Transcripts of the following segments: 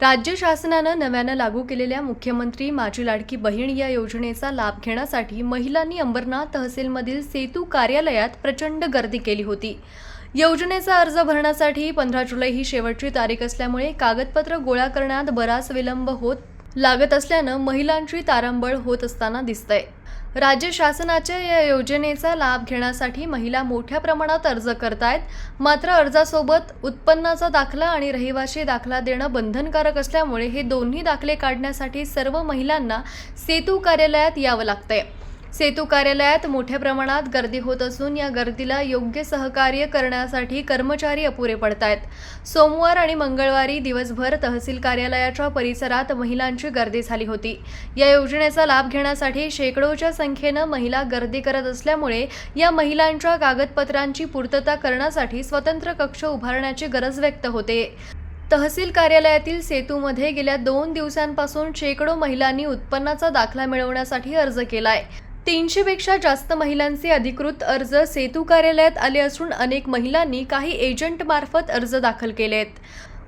राज्य शासनानं नव्यानं लागू केलेल्या मुख्यमंत्री माझी लाडकी बहीण या योजनेचा लाभ घेण्यासाठी महिलांनी अंबरनाथ तहसीलमधील सेतू कार्यालयात प्रचंड गर्दी केली होती. योजनेचा अर्ज भरण्यासाठी पंधरा जुलै ही शेवटची तारीख असल्यामुळे कागदपत्र गोळा करण्यात बराच विलंब होत लागत असल्यानं महिलांची तारांबळ होत असताना दिसतंय. राज्य शासनाच्या या योजनेचा लाभ घेण्यासाठी महिला मोठ्या प्रमाणात अर्ज करतायत. मात्र अर्जासोबत उत्पन्नाचा दाखला आणि रहिवासी दाखला देणं बंधनकारक असल्यामुळे हे दोन्ही दाखले काढण्यासाठी सर्व महिलांना सेतू कार्यालयात यावं लागतंय. सेतू कार्यालयात मोठ्या प्रमाणात गर्दी होत असून या गर्दीला योग्य सहकार्य करण्यासाठी कर्मचारी अपुरे पडत आहेत सोमवार आणि मंगळवारी दिवसभर तहसील कार्यालयाच्या परिसरात महिलांची गर्दी झाली होती. या योजनेचा लाभ घेण्यासाठी शेकडोच्या संख्येनं महिला गर्दी करत असल्यामुळे या महिलांच्या कागदपत्रांची पूर्तता करण्यासाठी स्वतंत्र कक्ष उभारण्याची गरज व्यक्त होते. तहसील कार्यालयातील सेतूमध्ये गेल्या दोन दिवसांपासून शेकडो महिलांनी उत्पन्नाचा दाखला मिळवण्यासाठी अर्ज केलाय. तीनशेपेक्षा जास्त महिलांचे अधिकृत अर्ज सेतू कार्यालयात आले असून अनेक महिलांनी काही एजंटमार्फत अर्ज दाखल केलेत.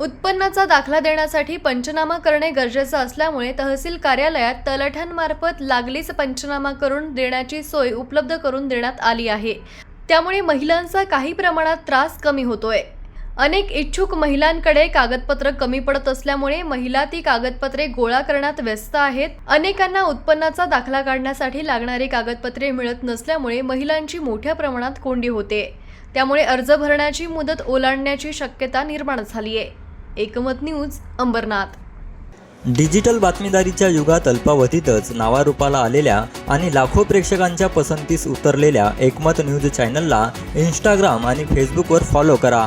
उत्पन्नाचा दाखला देण्यासाठी पंचनामा करणे गरजेचं असल्यामुळे तहसील कार्यालयात तलाठ्यांमार्फत लागलीच पंचनामा करून देण्याची सोय उपलब्ध करून देण्यात आली आहे. त्यामुळे महिलांचा काही प्रमाणात त्रास कमी होतोय. अनेक इच्छुक महिलांकडे कागदपत्र कमी पडत असल्यामुळे महिला ती कागदपत्रे गोळा करण्यात व्यस्त आहेत. अनेकांना उत्पन्नाचा दाखला काढण्यासाठी लागणारी कागदपत्रे मिळत नसल्यामुळे महिलांची मोठ्या प्रमाणात कोंडी होते. त्यामुळे अर्ज भरण्याची मुदत ओलांडण्याची शक्यता निर्माण झाली आहे. एकमत न्यूज अंबरनाथ. डिजिटल बातमीदारीच्या युगात अल्पावधीतच नावारूपाला आलेल्या आणि लाखो प्रेक्षकांच्या पसंतीस उतरलेल्या एकमत न्यूज चॅनलला इंस्टाग्राम आणि फेसबुकवर फॉलो करा.